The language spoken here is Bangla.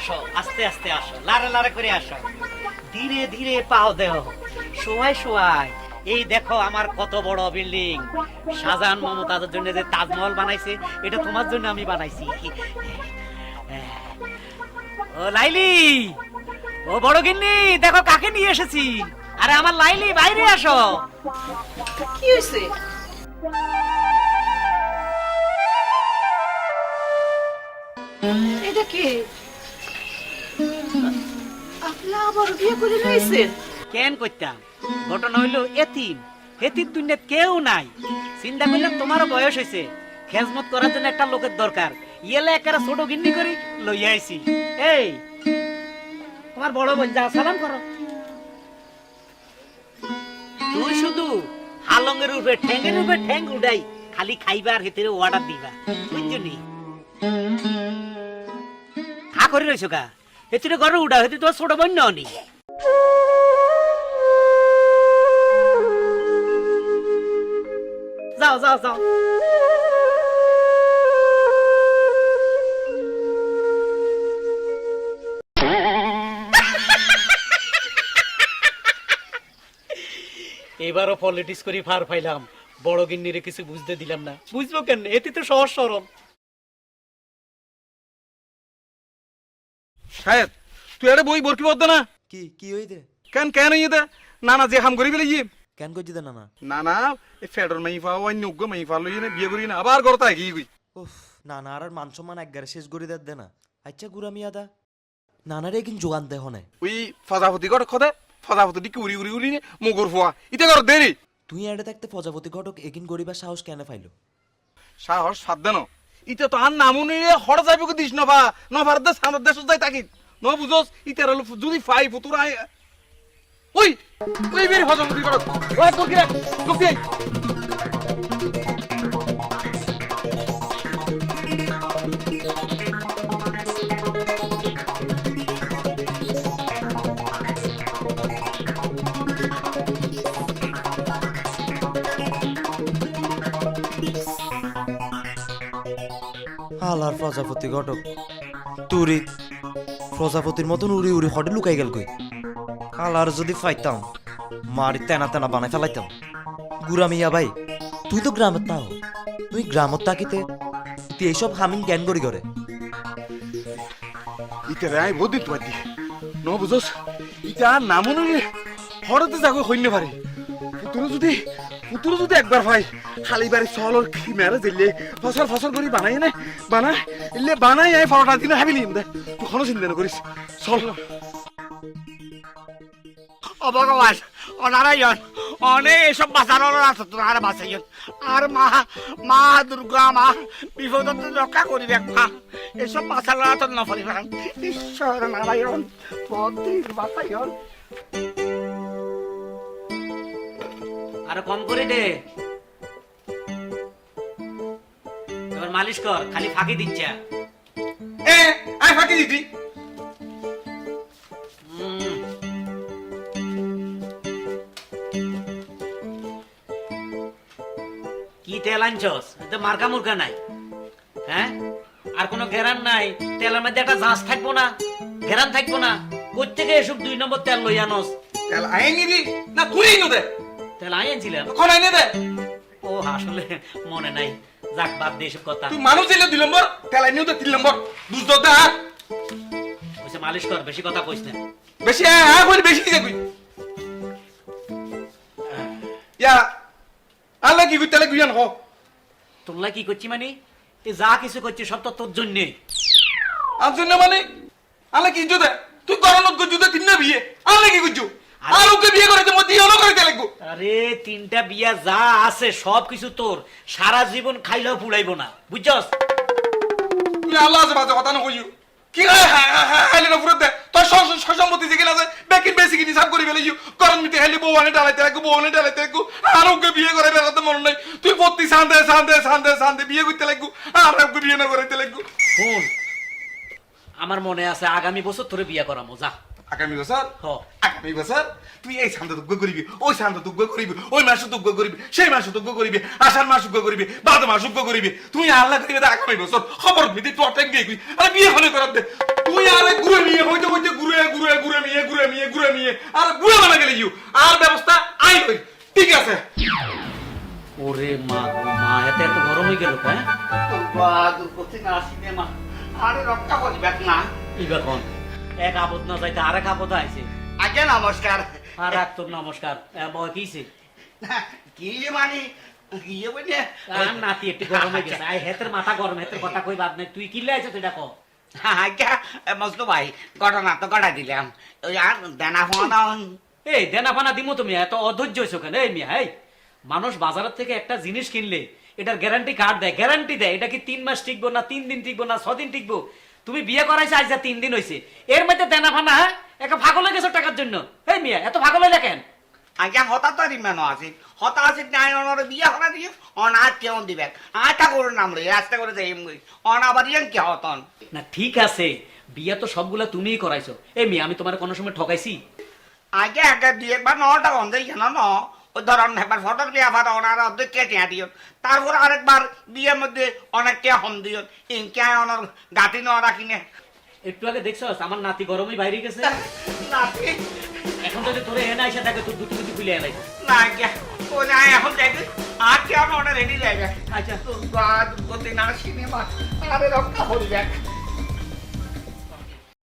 আসো, আস্তে আস্তে আসো লারে লারে করে আসো। ধীরে ধীরে পাও দেহ। শোয়াই শোয়াই এই দেখো আমার কত বড় বিল্ডিং শাহজাহান মমতাজের জন্য যে তাজমহল বানাইছে, এটা তোমার জন্য আমি বানাইছি। ও লাইলি, ও বড় গিন্নি, দেখো কাকে নিয়ে এসেছি। আরে আমার লাইলি, বাইরে আসো। কি হয়েছে এটা কি? আবার বিয়ে করে কেন করতাম ঘটনা হইল এতিম। এতিম দুনিয়াত কেউ নাই। চিন্তা করলাম বয়স হয়েছে খেজমত করার জন্য একটা লোকের দরকার। ইয়েলে ছোট গিন্নি করি আইছি। এই, তোমার বড় বোন যা সালাম করো। তুই শুধু উড়াই খালি খাইবার হেতের অর্ডার দিবা। বুঝছনি খা করে রইছো কা ঘরে উড়া, হেতে তোমার ছোট বোন ননি যাও যাও যাও। এবারও পলিটিক্স করি ফার পাইলাম বড় গিন্নিরে কিছু বুঝতে দিলাম না। বুঝব কেন এতে তো সহজ সরল। শায়দ তুই আরে বই বরকি বদ্দ না। কি কি হইতে? কেন কেন ইয়ে দে না না যে হাম করি বেলে ইয়ে কেন করছি না না না না এই ফেডর মাই ফা অন্য উগ্র মাই ফা লইয়ে না বিয়ে করি না আবার করতে আগে গই উফ না না আর মান সম্মান একগারে শেষ করে দেয় দে না। আচ্ছা গুড়া মিয়া দা নানারে কিন্তু যোগান দে হনে ওই ফাজাফতি কর খদে ফাজাফতি দিকে উড়ি উড়ি উড়ি মুগুর ফুয়া ইতে কর দেরি। তুই এড়ে থাকতে প্রজাপতি ঘটক একিন গরিবার সাহস কেন পাইলো? সাহস সাদ দেন ইতে তো আর নামুনি হড় যাইব দিস নফা নফার দে, সামর দেশ যাই থাকি ন বুঝোস, ইতে যদি ফাই ফুতুর আই ওই ওই বেরি দি কর। ওই তোর কি রে Thank আই হালার প্রজাপতি ঘটক। তুরি, প্রজাপতির মতন উড়ি উড়ি হটে লুকাই গেল কই? হালার যদি ফাইতাম, মারি তেনা তেনা বানাই ফেলাইতাম। গুড়া মিয়া ভাই, তুই তো গ্রামের তাও তুই গ্রামত তাকিতে তুই এইসব হামিং জ্ঞান করি করে ইতে বহুত দিন তোমার দি ন বুঝোস, ইতে আর নামুনি হরতে যাগো হইনে পারে পুতুর যদি পুতুর যদি একবার ভাই খালি বাড়ি চলর কি মেরে দিলে ফসল ফসল করি বানাই না? বানাই, ইলে বানাই আই ফলটা দিনে হাবি নিম দে। তুই কোনো চিন্তা না করিস চল ও ভগবান ও নারায়ণ অনেক এসব বাঁচানোর আছে তোমার বাঁচাইন আর মা মা দুর্গা মা বিপদ রক্ষা করি দেখ মা এসব বাঁচানোর আছে না পরিবার ঈশ্বর নারায়ণ বাঁচাইন আরও কম করে দে। এবার মালিশ কর খালি ফাঁকি দিচ্ছে। এ আই ফাঁকি দিতি কি তেল আনছস? এতে মার্কা মুরকা নাই। হ্যাঁ? আর কোনো ঘেরান নাই। তেলের মধ্যে একটা জাঁচ থাকব না। ঘেরান থাকব না। কোথেকে এসব দুই নম্বর তেল লই আনস? তেল আই নিদি না তুই নো দে। তেল আই আনছিলাম কোন আই নে দে ও আসলে মনে নাই। যাক বাদ দিয়ে এসব কথা। তুই মানুষ দিলে দুই নম্বর তেল আই নিও তো তিন নম্বর। বুঝ দে মালিশ কর বেশি কথা কইস না। বেশি আ কই বেশি কি কই। ইয়া আল্লাহ কি কই তেলে গুয়ান হ তোমরা কি করছি মানে? এ যা কিছু করছি সব তো তোর জন্যে আর জন্য মানে? আল্লাহ কি জুদে তুই করনত গো জুদে তিন না বিয়ে। আল্লাহ কি কইছু? আর। ওকে বিয়ে করে তো মধ্যে হলো করে আরে তিনটা বিয়া যা আছে সব কিছু তোর। সারা জীবন খাইলেও পুড়াইবো না। বুঝছস? তুই আল্লাহ আছে বাজে কথা না কইউ কি হাইলে না ফুরত তোর সম্পত্তি যেগুলো আছে বেকিন বেশি কিনি সাব করে ফেলে করন মিতে হেলি বউ আনে ডালাইতে লাগবো বউ আনে ডালাইতে লাগবো আর ওকে বিয়ে করে বেড়াতে মন নাই। তুই প্রতি সান্দে সান্দে সান্দে সান্দে বিয়ে করতে লাগবো। আর ওকে বিয়ে না করাইতে লাগবো। শোন আমার মনে আছে আগামী বছর তোরে বিয়া করামো যা। আগামী বছর? আগামী বছর? তুই এই শান্ত দুগ্গ করিবি ওই শান্ত দুগ্গ করিবি ওই মাসে দুগ্গ করিবি সেই মাসে দুগ্গ করিবি আষাঢ় মাস উগ্গ করিবি বাদ মাস উগ্গ করিবি। তুই আল্লাহ করিবি আগামী বছর। খবর মিদি তোর টেক গিয়ে আরে বিয়ে হলে করার দে। তুই আরে ঘুরে নিয়ে হইতে হইতে ঘুরে ঘুরে ঘুরে নিয়ে ঘুরে নিয়ে ঘুরে নিয়ে আর ঘুরে বানা গেলে ইউ। আর ব্যবস্থা আই হই ঠিক আছে। ওরে মা গো মা এত এত গরম হয়ে গেল হ্যাঁ দুর্গা দুর্গতি না আসিনে মা। আরে রক্ষা করিবে না। এইবার কোন? এক আপদ না যাইতে আরেক আপদ আইছে। নমস্কার। আর এক তোর নমস্কার। বয় কিছে কি মানে? কি বলে আর নাতি একটু গরম হয়ে গেছে। আই হেতের মাথা গরম হেতের কথা কই বাদ নাই। তুই কি লাইছ তুই আজ্ঞা মজলু ভাই ঘটনা তো ঘটাই দিলাম। আর দেনা ফোন এই দেনা ফানা দিমো তুমি এত অধৈর্য হয়েছো কেন? এই মিয়া এই। মানুষ বাজারের থেকে একটা জিনিস কিনলে এটার গ্যারান্টি কার্ড দেয়। গ্যারান্টি দেয় এটা কি তিন মাস টিকবো না তিন দিন টিকবো না ছদিন টিকবো? তুমি বিয়ে করাইছো আজ যা তিন দিন হয়েছে এর মধ্যে দেনা ফানা হ্যাঁ? একটা ভাগল হয়ে গেছো টাকার জন্য। এই মিয়া এত ভাগল হইলে কেন? আজ্ঞা হতা তো রিমেন আছে হতা আছে নাই অনর বিয়া দিয়ে দিবে। আটা করে নাম রে রাস্তা করে যাই অনা আবার ইয়ান কি হতন না ঠিক আছে। বিয়ে তো সবগুলা তুমিই করাইছো। এই মিয়া আমি তোমার কোনো সময় ঠকাইছি? আগে আগে দিয়ে বা নটা বন্ধ কেন ন? ধরন একবার ফটোগ্রাফার ওনার অর্ধেক কেটে দিও তারপর আরেকবার বিয়ের মধ্যে অনেক কে হম দিও ইনকে অনর গাতি ন রাখিনে একটু আগে দেখছ আমার নাতি গরমই বাইরে গেছে। নাতি। এখন যদি তোরে এনে আইসা দেখে তোর দুটি দুটি খুলে এলাই না আজ্ঞা ও না এখন দেখি আর কে আমার রেডি যাবে আচ্ছা। দুর্গা দুর্গতি না সিনেমা। আরে রক্ষা হয়ে যাক